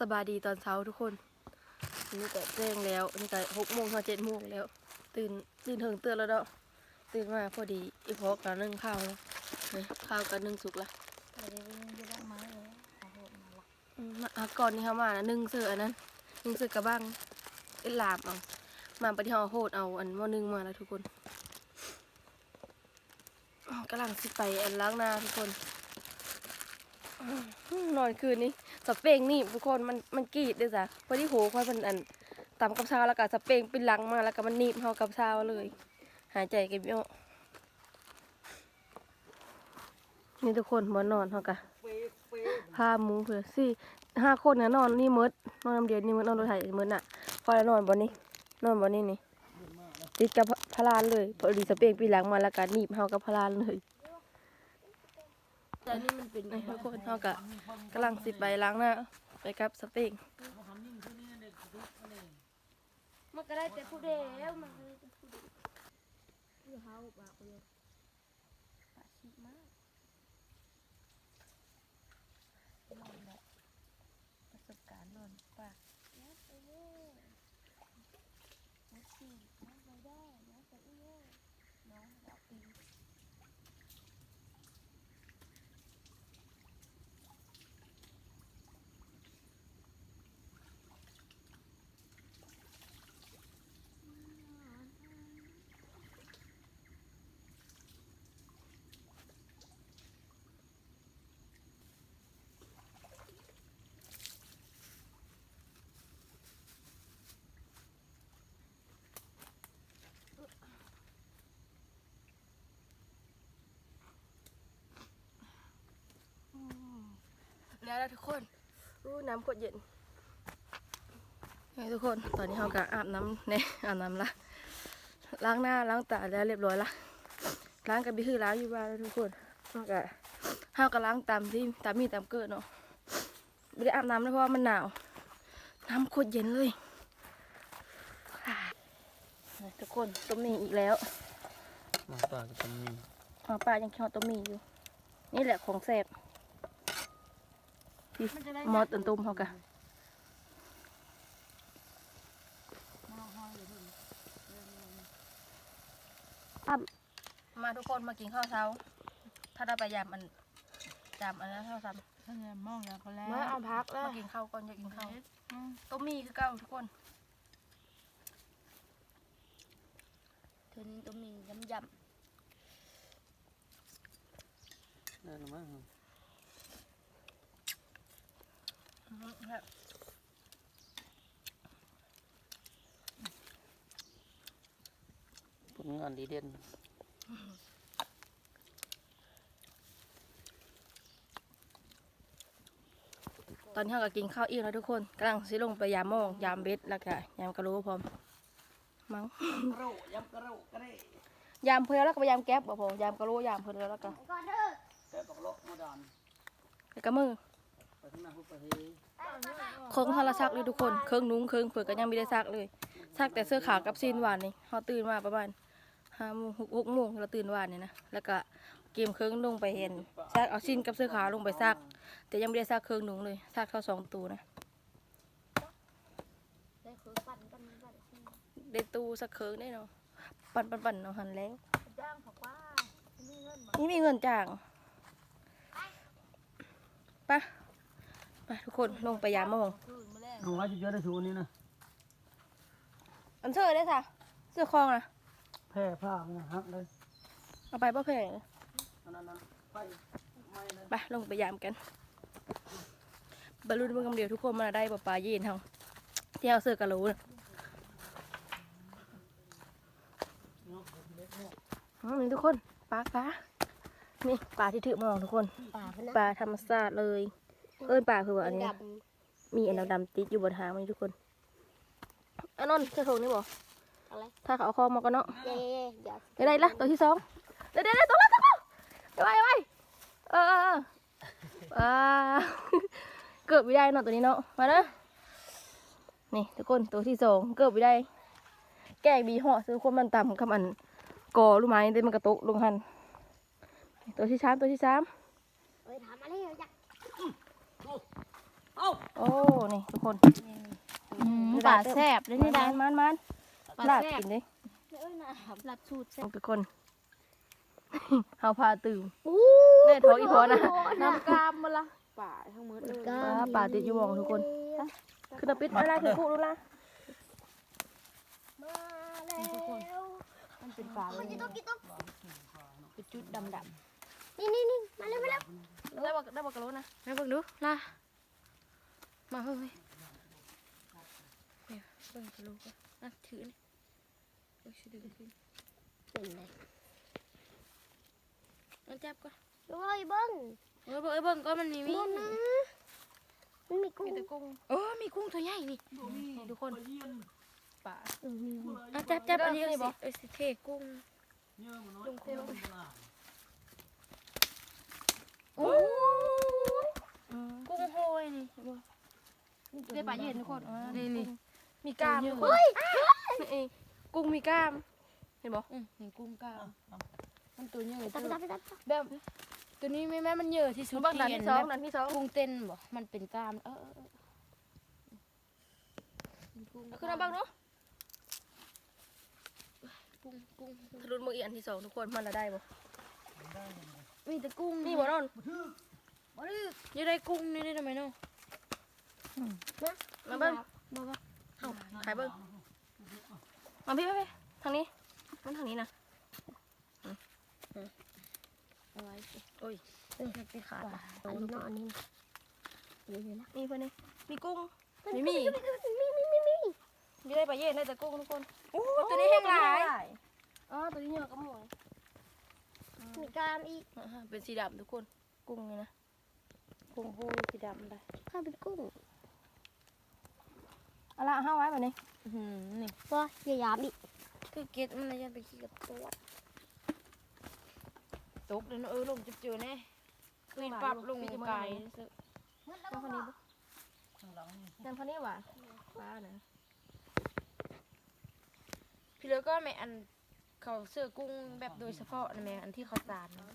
สบายดีตอนเช้าทุกคนนี่ก็แจ้งแล้วนี่ก็หกโมงถึงเจ็ดโมงแล้ว ตื่นตื่นถึงเตือนแล้วเนาะตื่นมาพอดีอีพอกับนึ่งข้าวแล้วนี่ข้าวกับนึ่งสุกละไปเรื่อยๆเยอะมาเลยขอโหดมาละมาก่อนนี้เขามานะนึ่งเสืออันนั้นนึ่งเสือกระบ้างเอ็นลาบเอามาไปที่หอโหดเอาอันมอนึ่งมาแล้วทุกคนอ้าวกำลังสิไปอันล้างหน้าทุกคนนอนคืนนี้ สเปงนี่ทุกคนมันมันกรีดด้วยจ้ะพอที่โหค่อยเป็นอันตำกับเช้าแล้วก็สเปงเป็นลังมาแล้วก็มันหนีบเฮากับเช้าเลย หายใจกันไม่ออกนี่ทุกคนมานอนเฮากะผ้ามุ้งเผื่อสี่ห้าคนเนะนอนนี่มืดนอนน้ำเดียวนี่มืดนอนรถไถมืดน่ะพอแล้วนอนบนนี้ นอนบนนี้นี่ติดกับพลานเลยพอดีสเปงปีหลังมาแล้วก็หนีบเฮากับพลานเลย แต่นี่มันเป็นไงทุกคนเฮากะกำลังสิไปล้างหน้าไปกับสเปงมันก็ได้แต่ผู้เดียวมันก็ได้แต่ผู้เดียวอยู่เฮาปากเลยปากชิมากนอนแบบประสบการณ์นอนปากนะไปเว้ยนะสินะไปได้นะไปเว้ยน้องดอกปี แล้วนะทุกคนอู้น้ำกดเย็นนี่ทุกคนตอนนี้เฮากะอาบน้ำเนี่ยอาบน้ำละล้างหน้าล้างตาแล้วเรียบร้อยละล้างกับบิคือล้างอยู่บ้านแล้วทุกคนเฮากะเฮากะล้างตามที่ตามมีตามเกิดเนาะไม่ได้อาบน้ำเลยเพราะว่ามันหนาว น้ำโคตรเย็นเลยนี่ทุกคนต้มหมี่อีกแล้วหมาป่าก็จะมีหมาป่ายังชอบต้มหมี่อยู่ นี่แหละของแซ่บ ที่หมอตันตุ้มเขากะมาทุกคนมากินข้าวเช้า ถ้าได้ไปยามอันยามอันนั้นข้าวซ้ท่านจะมองแล้วเขาแล้วำมาเอาพักแล้วมากินข้าวก่อนอยากกินข้าวต้มหมี่คือเก่าทุกคนถึงตัวมียำยได้หรือมั้ง แบบ ผลงานดีเด่นตอนนี้เราก็กินข้าวอิ่มแล้วทุกคนกำลังสิลงไปยามโมงยามเบ็ดแล้วก็ยามกระโหลพร้อมมั้งกระโรยับกระโรกระเร่ยามเพลแล้วก็ไปยามแก๊บบ่พอยามกระโหลยามเพลแล้วก็ำก่อนเด้อแกบอกโลกมาดานแล้วก็มือไปข้างหน้าพุทธเฮ เครื่องโทรศัพท์เลยทุกคนเครื่องนุ้งเครื่องเผือกก็ยังไม่ได้ซักเลยซักแต่เสื้อขาวกับซีนหวานนี่เขาตื่นมาประมาณห้าโมงหกหกโมงเราตื่นหวานนี่นะแล้วก็เกมเครื่องลงไปเห็นซักเอาซีนกับเสื้อขาวลงไปซัก แต่ยังไม่ได้ซักเครื่องนุ้งเลยซักเท่าสองตัวนะได้คือปั่นปั่นปั่นที่ได้ตู้สักเครื่องได้เนาะปั่นปั่นปั่นเอาหันแล้วจ้างบอกว่ามีเงินบ่นี่มีเงินจ้างไป ไปทุกคนลงไปยามโมงคืนมาแล้วเอาไว้จะเยอะได้สูนี้นะอันเสื้อได้ค่ะเสื้อคลองนะแพร่ผ้าเนี่ยฮักเลยเอาไปป้าแพงอันนั้นนั้นไปไม่เลยไปลงไปยามกันบรรลุนเมื่อกำเดียวทุกคนมาได้ปลาปลาเย็นเฮาที่เอาเสื้อกะโหลน่ะอืมนี่ทุกคนปลาปลานี่ปลาที่ถือมองทุกคนป่าพนะปลาธรรมชาติเลย เอิ้นปลาคือว่าอันนี้ดมีอันดำๆติดอยู่บนหางมันทุกคนอันนั้นเสื้อโถงนี่บ่ำอะไรถ้าเขาเอาคอมาก็เนาะเย่ๆอย่าเดี๋ยวได้ละตัวที่สองเดี๋ยวเดี๋ยวเดี๋ยวตัวละตัวละเดี๋ยวไปเดี๋ยวไปเออเออเอออ่าเกิดไม่ได้เนาะตัวนี้เนาะมาเด้อนี่ทุกคนตัวที่สองเกิดไม่ได้ แกงบีห่อซื้อคนมันต่ำคำอันกอรู้ไหมเดี๋ยวมันกระตุกลงหันตัวที่สามตัวที่สามเอ้ยถามมาเลยอยากเอ้า โอ้ นี่ทุกคนอืมป่าแซ่บเลยนี่ได้มันมันปลาลาดแซ่บกินดิเอ้ยนะหลับสูตรแซ่บเอาทุกคนเฮาพาตื่มแน่ท้องอีพอนะน้ำกามมาละป่าทั้งหมดเลยปลาป่าติดอยู่หวองทุกคนคือตะปิดอะไรคือคู่รู้ละทุกคนมันเป็นป่าเลยเป็นจุดดำดนี่นี่นี่มาเร็วมาเร็วได้บอกได้บอกกระโหลกนะำให้เบิ่งดูล่ะ มาเฮ้ยเนี่ยเบิ่งกระโหลกก่อนอะถือนี่โอ้ยสิดึงขึ้นเป็นไรเอาจับก่อนโอ้ยเบิ้งเอ้ยเบิ่งเอ้ยเบิ่งก็มันมีมีบนนะมันมีกุ้มีงแต่กุ้งโอ้มีกุ้งตัวใหญ่นี่นี่ทุกคนป่าเออมีเอาจับจับอันนี้เด้อนี่เอาบ่สิเอาสิเทกุ้งลงเทลโอ้กุ้งโหยนี่บ่ ได้ป่าเย็นทุกคนอ่านี่นี่มีกล้ามเยทุอะกคนนี่เองกุ้งมีกล้าม เห็นบ่อืมนี่กุ้งกล้ามมันตัวใหญ่ตับเท่าตับตับแบบตัวนี้แม่แม่มันเยอะที่สุดบักดันเห็ที่สองแบบดันที่สองกุ้งเต้นบ่มันเป็นกล้ามเออเออเออกุ้งเอาขึ้นมาบ้างเนาะกุ้งกุ้งกุ้งทะลุมืออีกอันที่สองทุกคนมันละได้บ่มีแต่กุ้งนี่บ่นอนอยังได้กุ้งนี่ได้ทำไมเนาะ มาเบิ้งบ่บ่ขายเบิ้งมาพี่ไปไปทางนี้มันทางนี้นะเอาไว้สิโอ้ยมันติดขาดว่ะอันนี้เนาะอันนี้นี่เลยนะนี่เพื่อนนี่มีกุ้งมีมีมีมีมีมีมีอยืได้ปลาเย็นได้แต่กุ้งทุกคนโอ้ตัวนี้แห้งหลายอ๋อตัวนี้เยอะกระหมวยมีกรามอีกอ่าฮะเป็นสีดำทุกคน กุ้งนี่นะ กุ้งโหยสีดำได้ข้าวเป็นกุ้ง เอาละห้าไว้แบบนี้อื้อหือนี่ก็อย่ายามอีกคือเก็ดมันน่ะยังไปขี้กับตัวตกเลยเนาะเออลงจะเจอแน่คือปรับลงไกลซะนั่นคนนี้บุนั่นคนนี้หว่ะปลาน่ะพี่เหลือก็แม่อันเขาซื้อกุ้งแบบโดยเฉพาะนะแม่อันที่เขาสานนะ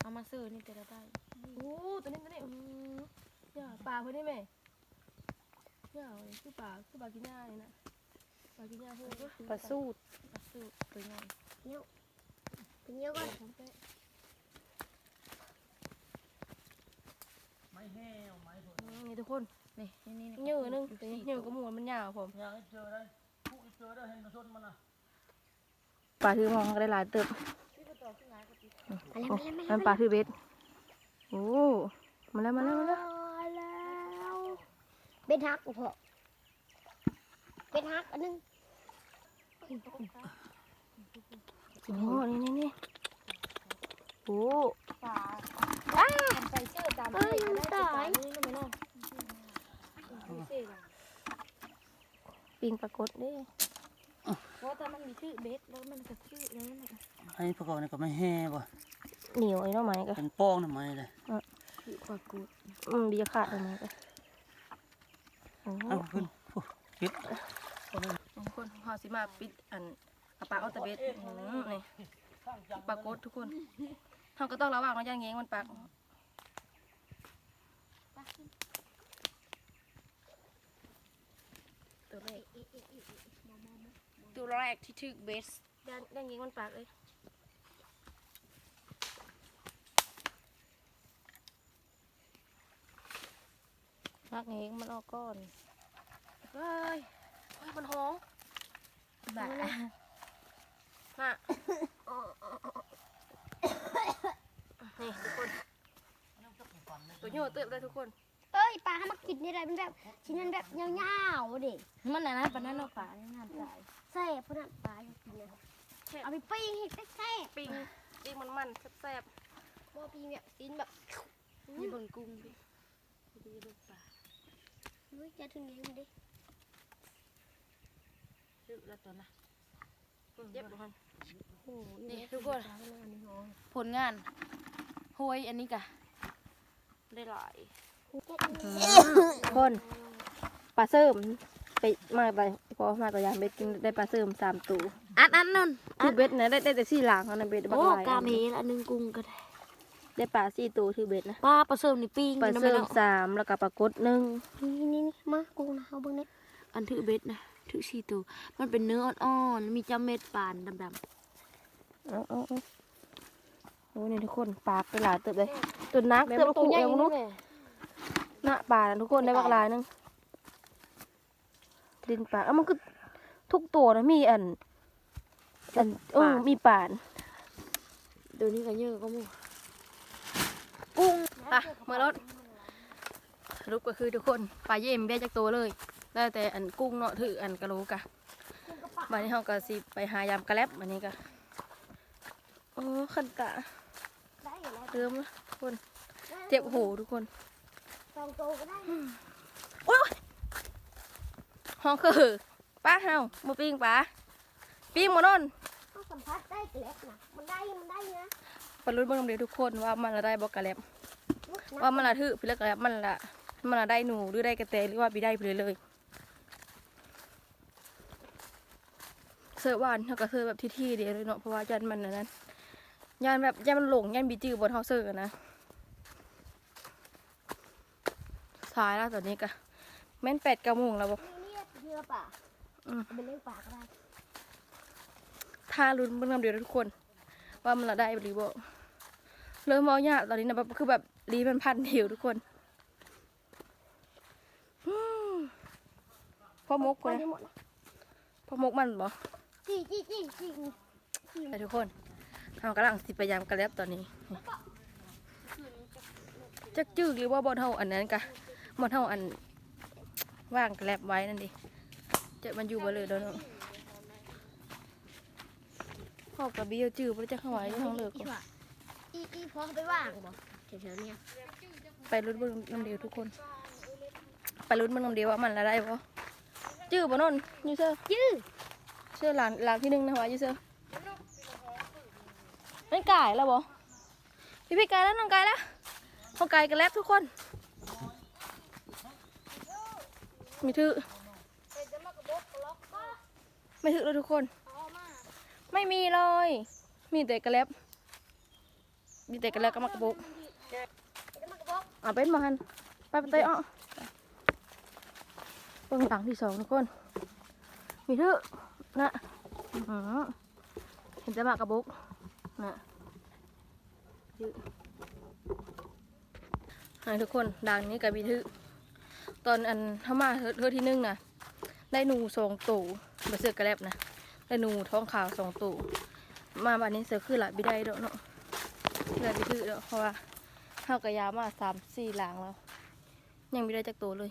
เอามาซื้อนี่จะได้โอ้ตัวนี้ตัวนี้อืมย่าปลาเพื่อนนี่แม่ ย่าเว้ยคือปลาคือปลากินหญ้าเลยนะปลากินหญ้าพวกปลาสูตรปลาสูตรตัวใหญ่เป็นเยอะก่อนไม้แห้วไม้ผลอืมนี่ทุกคนนี่นี่นี่เหยื่อนึงตัวนี้เหยื่อกระหมวยมันยาวผมอยากให้เจอได้ผู้เจอได้เห็นกระชนมันนะปลาถือมองก็ได้หลายเติบมาแล้วโอ้มาแล้วนั่นปลาถือเบ็ดโอ้มาแล้วมาแล้วมาแล้วมาแล้ว เป็นฮักพอเป็นฮักอันนึงโอ้นี่นี่นี่โอ้ปลาใส่เสื้อตามเอ้ยมันตายนี่ก็ไม่นอกเสื้อปิงปรากฏเด้เพราะถ้ามันมีชื่อเบสแล้วมันก็ชื่อแล้วมันก็ไอ้ประกอบนี่ก็ไม่แห้ป่ะเหนียวไอ้เน้องไม้ก็เป็นโป้องทำไมเลยชื่อปลากูดอืมดีจะขาดไอ้ไม้ก็โอ้ เอาขึ้นโอ้ปิดทุกคนพอสิมาปิดอันเอาปลาเอาแตะเบ็ดอืมนี่ปรากฏทุกคนเขาก็ต้องระวังมันอย่างงี้มันปากตัวแรกตัวแรกที่ชื่อเบสย่างย่างงี้มันปากเลย พักเองมันออกก้อนเฮ้ยเฮ้ยมันหอมแบบน่ะนี่ทุกคนตัวโยเติบเลยทุกคน เอ้ยปลาให้มากินนี่ได้เป็นแบบชิ้นนั้นแบบยาวๆดิ มันอะไรนะปลาหน้าปลาในน้ำใจแซ่บเพราะนั้นปลาอยากกินนะเอาไปปิ้งให้แซ่บปิ้งปิ้งมันมันๆแซ่บๆว่าปิ้งแบบกินแบบนี่เบิ่งกุ้งดิดูดูปลา เฮ้ยจะถึงยังดิดูแล้วตัวนะๆเจ็บทุกคนโอ้โหนี่ทุกคนผลงานโหยอันนี้กะได้หลายคนปลาเสริมไปมาไปพอมาตัวยามเบ็ดกินได้ปลาเสริมสามตัวอันอันนั่นคือเบ็ดนะได้ได้แต่สี่หลังเขานะเบ็ดบักโอ้ลายกามเฮละหนึ่งกุ้งก็ได้ ได้ปลาสี่ตัวถือเบ็ดนะปลาปลาเสริมนี่ปิ้งปลาอยู่นะเสริแม่มเนาะสามแล้วก็ปลากดหนึ่งนี่นี่นี่มากุ้งนะเอาเบิ่งนี่อันถือเบ็ดนะถือสี่ตัวมันเป็นเนื้ออ่อนๆมีจำเม็ดปานดำเอาเอาเอาโอ้นี่ทุกคนปลาไปหลายเติบเลยตัวนักเติบขู่เอวนู้นหน้าปลานะทุกคนได้บักหลายหนึงดินปลาเอ้ามันคือทุกตัวนะมีอันอันเออมีป่านๆเดี๋ยวนี้ก็เยอะก็มู กุ้งอะเมื่อรถรุปก็คือทุกคนปลาเยี่ยมได้จากตัวเลย ได้แต่อันกุ้งเนาะถืออันกระโหลกะวันนี้เราก็สิไปหายำกระแลบวันนี้ก็โอ้ขันตะได้อยู่แล้วเติมละทุกคน เจ็บหูทุกคนสองโตวก็ได้โอ้ยห้องคือป้าเฮาโมปิ้งปลาปิ้งมนนเอาสัมผัสได้เกล็ดนะมันได้มันได้นะ ปรุ้นเบิ่งนำเดียวทุกคนว่ามันละได้บอกกระแลบลูกนะว่ามันละถือพี่เล็กกระแลบมันละมันละได้หนูหรือได้กระแตหรือว่าปีได้ไปเลยเลยเสิร์ฟหวานเท่ากับเสิร์ฟแบบที่ๆเดียวเลยเนาะเพราะว่ายันมันอันนั้นยันแบบยันมันหลงยันบีจือบนเฮาเสิร์ฟอะนะสายแล้วตอนนี้ก็แม่นแปดเก้าโมงแล้วบ่นี่เนี่ยเยื่อป่าอืมเอาเป็นเรื่องป่าก็ได้ถ้าลุ้นเบิ่งนำเดียวทุกคน ว่ามันละได้หรือบ่ เริ่มมองยากตอนนี้นะแบบคือแบบลีมันพันผิวทุกคนอืมพ่อมกคนนะที่หมดนะพ่อมกมันบ่จี้จี้จี้จี้จี้ไปทุกคนเรากำลังสิพยายามกระแลบตอนนี้จักจื้อหรือว่าบอลเท่าอันนั้นกะบอลเท่าอันว่างกระแลบไว้นั่นดิจะมันอยู่บ่เลยเด้อเนาะพ่อกับบีเอาจื้อบ่ได้จะเข้าไว้ที่ทางเลิกอีก่ อนว่าอีอีพอไปว่างบ่เฉยๆเนี่ยไปลุ้นเบิ่งน้ำเดียวทุกคน ไปลุ้นเบิ่งน้ำเดียวว่ามันละได้บ่จื้อบ่นนยูเซอร์ยื้อเชื่อหลานหลานที่หนึ่งนะวะยูเซอร์นั่นไก่แล้วบ่พี่พี่ไก่แล้วน้องไก่แล้วน้องไก่กันแล้วทุกคน มีถือไม่ถือเลยทุกคน ไม่มีเลย มีแต่กระแลบ มีแต่กระแลบกับมากระบุกเอาเป็นมาหันไปไปเตะอ้อเบิ่งหลังที่สองทุกคนมีถือนะเห็นแต่หมากระบุกนะถือให้ทุกคนดังนี้กับมีถือตอนอันทามาเธอเธอที่หนึ่งนะได้หนูสองตู่มาเสือกกระแลบนะได้หนูท้องขาวสองตู่มาบัดนี้เสือคือหละบิได้ดอกเนาะ เลยไปถือดอกเพราะว่าเฮากระยามาสามสี่หลังแล้ว ยังไม่ได้จากตัวเลย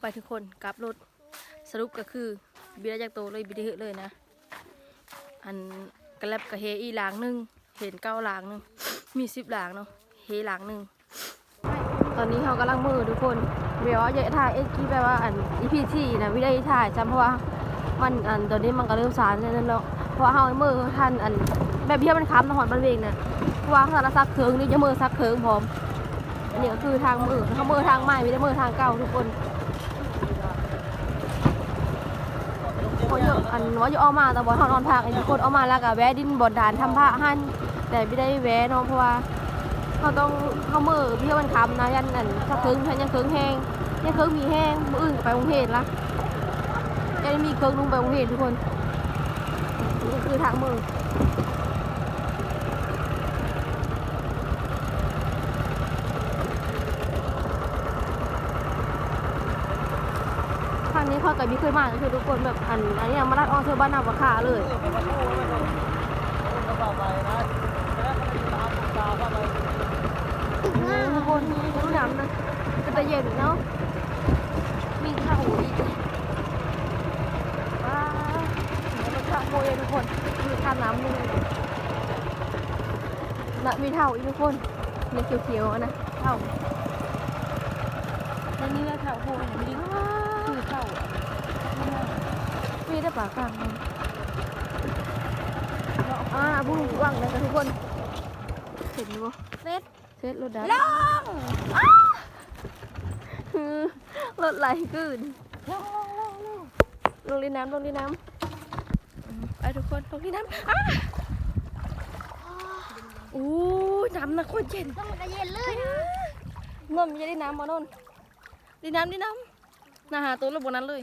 ไปทุกคนกลับรถสรุปก็คือบิได้จากโตเลยบิได้เหอเลยนะ อันกระแลบกระเฮอีหลางหนึ่งเห็นเก้าหลางหนึ่งมีสิบหลางเนาะเฮหลางหนึ่งตอนนี้เขากำลังมือทุกคนเดี๋ยว่าจะถ่ายเอ็กซ์แปลว่าอันอีพีที่นะวิได้ถ่ายจำเพราะว่ามันอันตอนนี้มันก็เริ่มสารแล้วเนาะเพราะว่าเขามือท่านอัน แบบเพี้ยมันค้ำนะหอนบันเวงนะเพราะว่าเขาจะซักเคืองนี่จะมือซักเคืองพร้อมอันนี้ก็คือทางมือเขามือทางใหม่ไม่ได้มือทางเก่าทุกคนเขาเยอะอันว่าจะเอามาแต่บอทอนอนพักไอ้ทุกคนเอามาแล้วก็แวะดินบอดดานทำผ้าหั่นแต่ไม่ได้แวะเนาะเพราะว่าเขาต้องเขามือเพี่มันค้ำนะยันอันถ้าเคิงฉันยังเคิงแห้งยังเคิงมีแห้งมืออื่นไปกรุงเทพละยังมีเคิงลงไปกรุงเทพทุกคนนี่คือทางมือทาง นี้เขากับมีเคยมาก็คือทุกคนแบบอันอันนี้มาลัดออนเซอร์บ้านนาบะคาเลยทุกคนดูน้ำนะจะไปเย็นเนาะมีข้าวอีกว้าวเดี๋ยวเราข้าวโมยทุกคนมีข้าวน้ำนี่นะมีเท่าอีกทุกคนในเขียวๆอะนะเท่าในนี้แหละเท่าโมยมีดิ้งามีได้ปากกลางมันอ่าบุ้งว่างเลยกันทุกคนเห็นอยู่เซ็ตเซ็ตรถดับลงคือรถไหลกืนลงลงลงลงในน้ำลงในน้ำไปทุกคนลงในน้ำอ้าอู้น้ำนะโคตรเย็นต้องกระเย็นเลยนะงมจะได้น้ำมานนได้น้ำได้น้ำ น่าหาตัวระบบนั้นเลย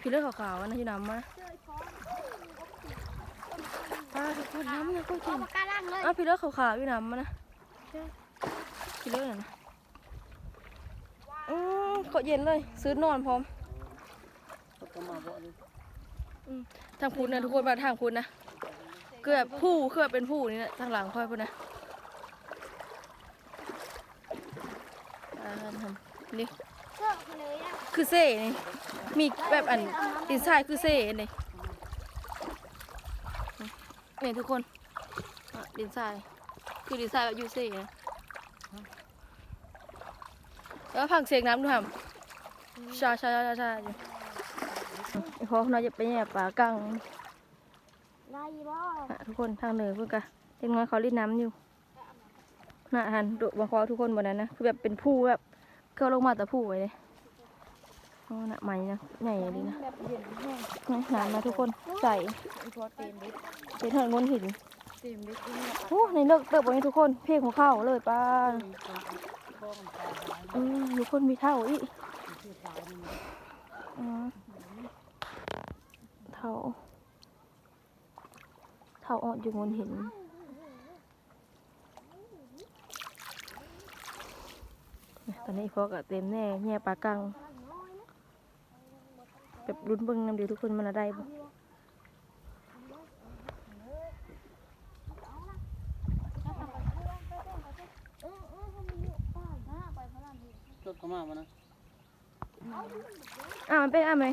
พี่เลือดขาวๆอะนะอยู่น้ำมาป้าทุกคนน้ำนะโคตรเอาเย็นปากกาล่างเลยอ้าวพี่เลือดขาวๆอยู่น้ำมานะพี่เลือดน่ะนะอืมโคตรเย็นเลย ซื้อนอนพร้อมเขาก็มาบ่เลยทางคุณนะทุกคนมาทางคุณนะเกือบผู้เกือบเป็นผู้นี่นะทางหลังค่อยพุ่นนะอ่าทำ นี่เชื่อมาเลยนะคือเซ่นี่มีแบบอันอินไซด์คือเซ่นี่นี่ทุกคนอะดินทรายคือดินทรายแบบยูเซ่นะแล้วพังเสียงน้ำดูครับชาชาชาชาอยู่ไอ้พอเราจะไปแย่ปลากังได้บ่อะทุกคนทางเหนือเพื่อนกะเล็กน้อยเขารีดน้ำอยู่น่ะหันดุบางคอทุกคนบนนั้นนะคือแบบเป็นผู้แบบ เกลือลงมาแต่ผู้ไว้เลยอ๋อน่ะใหม่นะใหญ่ดีนะแบบเย็นแห้งนี่น้ำนะทุกคนใส่อีพอเต็มดิเป็นเถินบนหินเต็มดิที่เนี่ยโอ้ในเลิกเติบวันนี้ทุกคน เพลงของเข้าเลยป้าอทุกคนมีเท่าอีเท่าเท่าอ่อนอยู่บนหิน ตอนนี้พอกับเต็มแน่แง่ปลากังแบบรุนเบิ้งน้ำเดียวทุกคนมันอะไรบ่เออเออทำไมอยู่ป้าหน้าไปพระรามนี่รถก็มาบ่นะอะมันเป็นอะไหม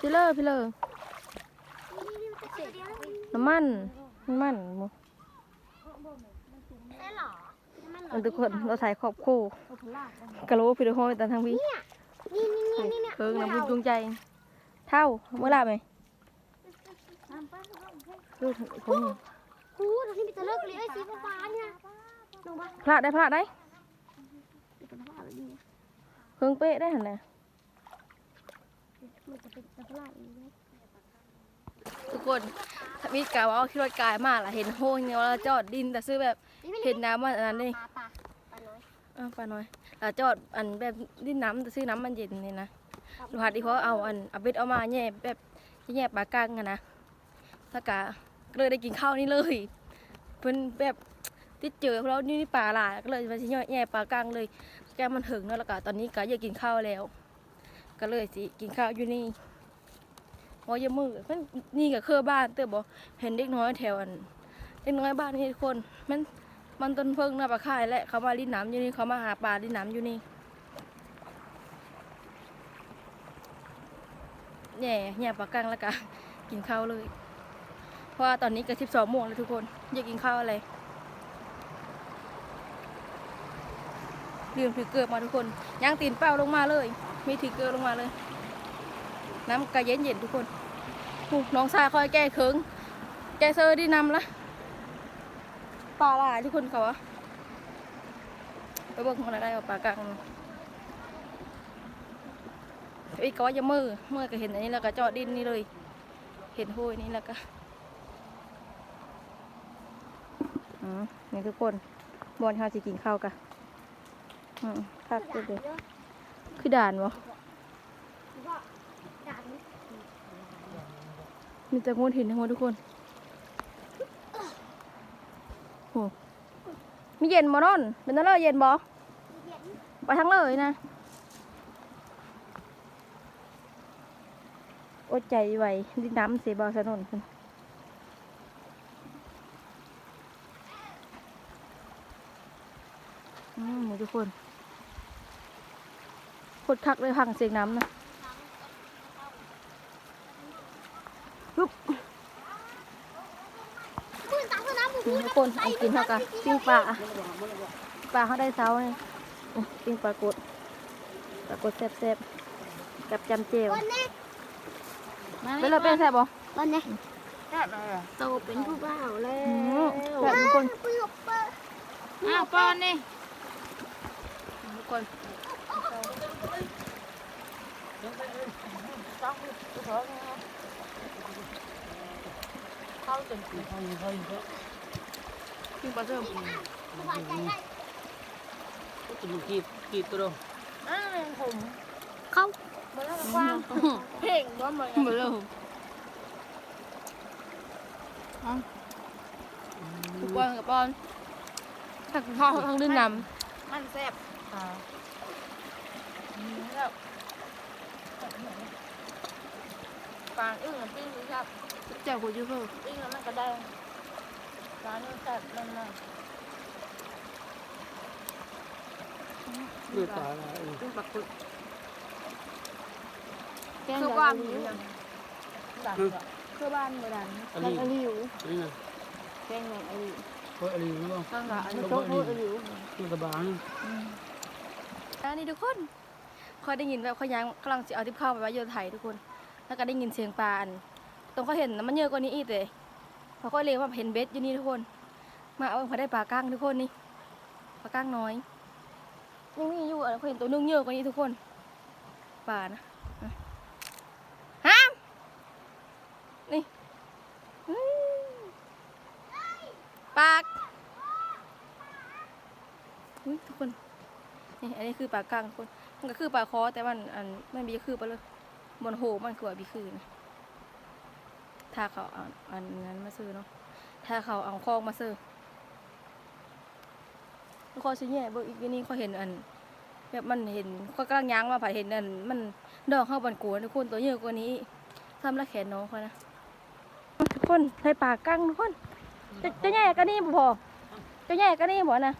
พี่เลอร์พี่เลอร์นี่มันจะเสร็จแล้วน้ำมันน้ำมันหมูได้หรอ มันหรออันทุกคนเราถ่ายขอบคู่กะโหลพี่เดโฮแต่ทางพี่นี่นี่นี่นี่เนี่ยเพิงน้ำบุญดวงใจ เท่าเมื่อไรไหมดูคนหูตอนนี้มีตัวเลิกเลยสีฟ้าเนี่ยลงมาพลาดได้พลาดได้เป็นตัวผ้าแบบนี้เพิงเป๊ะได้หันนะมันจะเป็นตัวผ้าอีกไหมทุกคนถ้ามีกาวเอาขี่รถกายมาล่ะเห็นโฮงเนี่ยเราจอดดินแต่ซื้อแบบ เห็นน้ำมันอันนั้นนี่ปลาปลาปลาน้อยอ้าวปลาน้อยเราจอดอันแบบดินน้ำแต่ซื้อน้ำมันเย็นนี่นะลูกค้าที่เขาเอาอันเอาเบ็ดเอามาแย่แบบแย่ปลากังอะนะถ้ากะก็เลยได้กินข้าวนี่เลย เพิ่นแบบติดเจอเพราะเรานี่ปลาหลายก็เลยมาที่แย่ปลากังเลย แกมันถึงเนาะแล้วก็ตอนนี้ก็อยากกินข้าวแล้ว ก็เลยสิกินข้าวอยู่นี่ว่าอย่ามือเพิ่นนี่ก็คือบ้านเตอบอกเห็นเด็กน้อยแถวอันเด็กน้อยบ้านนี่ทุกคนมัน มันต้นเพิ่งหน้าปลาค่ายและเขามาลิ้นน้ำอยู่นี่เขามาหาปลาลิ้นน้ำอยู่นี่แย่แย่ปลากังแล้วก็กินข้าวเลย เพราะว่าตอนนี้ก็สิบสองโมงแล้วทุกคนอยากกินข้าวอะไรลืมถือเกลือมาทุกคนย่างตีนเป้าลงมาเลย มีถือเกลือลงมาเลย น้ำกระเย็นเย็นทุกคนน้องชายคอยแก้เคิงแก้เซอร์ดีนำละ ปลาหลายทุกคนเขาวะไปเบิ่งมันได้เอาปลากลางอีกก็ว่าจะมือมือก็เห็นอันนี้แล้วก็เจาะดินนี่เลย เห็นห้วยนี่แล้วก็อืมนี่ทุกคนบอลเขาจะกินข้าวกันอืมครับเด็ดๆคือด่านวะด่านนี้มีแต่งดหินทั้งหมดทุกคนโอ้ มีเย็นบ่นอนเป็นนั่นเลยเย็นบ่ไปทั้งเลยนะอดใจไว้ดินน้ำเสียบ่สนนพุ่นอืมทุกคนโคตรคักเลยพังเสียงน้ำนะปืนตังค์ น้ำหมูนี่ทุกคนเอากินเท่ากันปิ้งปลาปลาเขาได้เช้าเนี่ยอื้อปิ้งปลากดปลากดแซ่บๆกับจำเจววันนี้ไปเลยเป็นแซ่บบ่วันนี้ได้เลยอะโตเป็นผู้บ่าวแล้อืวมแซ่บทุกคนปืนเปิดอ้าวป้อนนี่ทุกคนเข้าจนเขาอยู่เขาอยู่ ก็กินปลาเริ่มจะมันกีบกีบตัวเดียวอ่าผมเข้าเมื่อไรกว้างเพ่งว่าเหมือนปลาเริ่มทุกวันกับปอนทั้งข้าวทั้งลื่นน้มันแซ่บอ่าแล้วปานอึ้งปิ้งหรือครับำแจ่วหัวยูเพิ่มปิ้งแล้วมันก็ได้ ร้านนี้แซ่บนั่นน่ะเลือดตาละเออเป็นปลาคุดแกงคือดว่าำมีนี่อย่างดันก็คือบ้านโบราณอันแกงนี้อริวอันนี้นะแกงแหนงอริวเพราะอะไรรู้ป่ะข้างหลังอันมันนี้โต๊ะโต๊ะอริวมันกระบาลอันนี้ทุกคนคอยได้ยินแบบเขายังกำลังจะเอาทิพข้าวไปไว้โยนไถทุกคน แล้วก็ได้ยินเสียงปลาอันตรงเขาเห็นน่ะมันเยอะกว่านี้อีกเลยพอ เขาเลยว่าเห็นเบ็ดอยู่นี่ทุกคน มาเอาเขาได้ปลาก้างทุกคนนี่ปลาก้างน้อยยังมีอยู่เขาเห็นตัวนึงเยอะกว่านี้ทุกคนปลานะห้ามนี่อื้อปากทุกคนนี่อันนี้คือปลาก้างทุกคนมันก็คือปลาคอแต่มันอันมันมีคือปลาเลยบนโหมันคือว่าบีคือนะ ถ้าเขาเอาอันนั้นมาซื้อเนาะถ้าเขาเอาคลองมาซื้อแล้วก็ชิ้นใหญ่เบิกอีกทีนี้เขาเห็นอันแบบมันเห็นเขากำลังย้างมาผ่าเห็นอัน มันดอกเข้าบันกวนทุกคนตัวเยอะกว่านี้ทำละแขนน้องเขานะทุกคนใส่ปากกั้งทุกคนจะจะใหญ่กันนี่บ่พอจะใหญ่กันนี่บ่นะ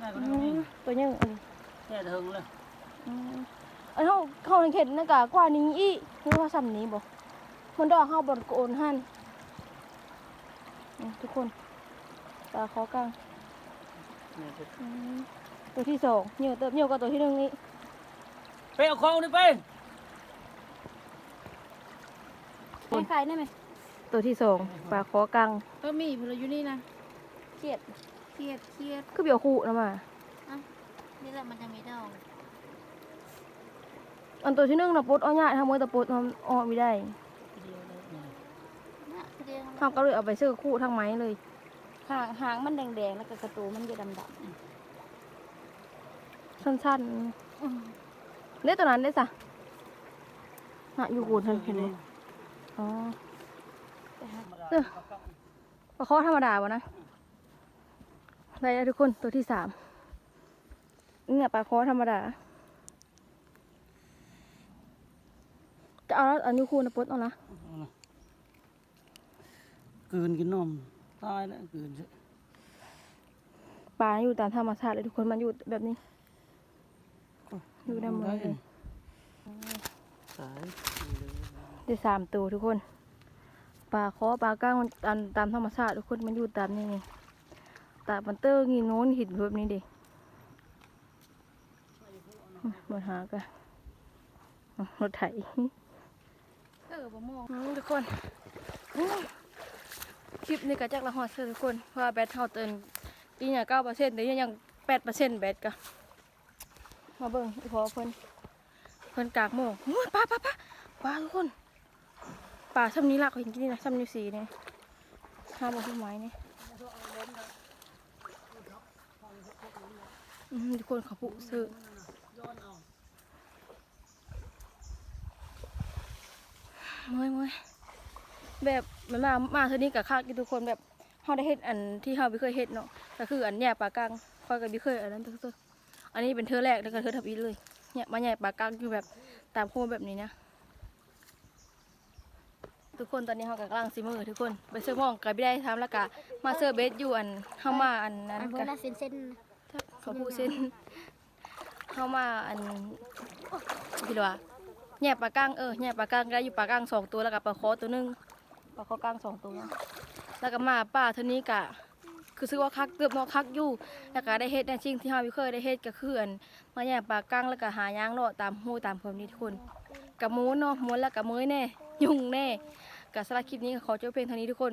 ง่ายกว่าอืนี้มตัวเยอะอันนี้แค่เทิงเลยอืมอันเขาเขาเห็นนั่นกะกว่านี้อีกนี่ว่าซ้ำนี้บ่ มันดอกเข้าบนโกนหันทุกคนปลาคอกลางตัวที่สองเหนียวเติบเหนียวกว่าตัวที่หนึ่งนี่ไปเอาของนี่ไปไม่ใครได้ไหมตัวที่สองปลาคอกังก็มีพลอยู่นี่นะเครียดเครียดเครียดคือเบียวคู่นะมานี่แหละมันจะมีดอกอันตัวที่หนึ่งนะปลดเอาหยาทำมือตะปลดทำออกไม่ได้ เดียวเขาก็เลยเอาไปซื้อคู่ทั้งไม้เลย หางหางมันแดงๆแล้วก็กระตูมันจะดำๆสั้นๆได้ตัวนั้นได้สะน่ะอยู่กูนทันเห็นไหมอ๋อเออปลาคอธรรมดาวะนะได้แล้วทุกคนตัวที่สามเนี่ยปลาคอธรรมดาจะเอาแล้วอันนี้คูนะปลดเอาละ กืนกินนมตายแล้วกืนปลาอยู่ตามธรรมชาติเลยทุกคนมันอยู่แบบนี้ อยู่ในเมืองเลยตายได้สามตัวทุกคนปลาคอปลาก้างมันตามตามธรรมชาติทุกคนมันอยู่ตามนี่นี่ตามมันเตอร์งีโน้นหินแบบนี้ดิหมดหากันรถไถเออบ่มองอืมทุกคนอืม คลิปนี้ก็จักละหอดเสือทุกคน เพราะว่าแบตเท่าเตินอีเนี่ยเก้าเปอร์เซ็นต์แต่ยังแปดเปอร์เซ็นต์แบตกะมาเบิ่งอีพอเพิ่นเพิ่นกากโมงโอ้ยปลาปลาปลาปลาทุกคนปลาซ้ำนี้ละเขาเห็นกินนี่นะซ้ำนิ้วสีเนี่ยห้าโมงทุกไม้เนี่ยทุกคนเขาปุซื้อเมื่อยเมื่อย แบบมันมามาเท่านี้กับข้ากินทุกคนแบบเขาได้เฮ็ดอันที่เขาไม่เคยเฮ็ดเนาะก็คืออันแย่ปลากังคอยกับไม่เคยอันนั้นทุกๆอันนี้เป็นเธอแรกแล้วก็เธอทับอีกเลยเนี่ยมาแย่ปลากังอยู่แบบตามโคแบบนี้นะทุกคนตอนนี้เขากำลังซิมือทุกคนไปเสื้อหมองกับไม่ได้ทำแล้วก็มาเสื้อเบสอยู่อันเข้ามาอันนั้นอันกัเพิ่นน่ะเส้นเส้นเขาพูดเส้นเข้ามาอันพี่ว่าแย่ปลาก้างเออแย่ปลาก้างได้อยู่ปลาก้างสองตัวแล้วกับปลาคอตัวหนึง ปลาคอก้างสองตัว แล้วก็มาป้าเท่านี้กะ คือซื้อว่าคักเติบเนาะคักอยู่แล้วก็ได้เฮ็ดในสิ่งที่เฮาไม่เคยได้เฮ็ดก็คืออันมาแย่ปลาก้างแล้วก็หายางเลาะตามหูตามผมนี่ทุกคนกับมูนเนาะมูนแล้วกับมื้อแน่ ยุ่งแน่กับสำหรับคลิปนี้ขอจบเพียงเท่านี้ทุกคน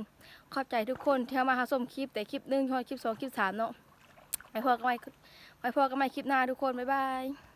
ขอบใจทุกคนที่เข้ามาหาชมคลิปแต่คลิปหนึ่งคลิปสองคลิปสามเนาะไปพอกันใหม่ไปพอกันใหม่คลิปหน้าทุกคน บ๊ายบาย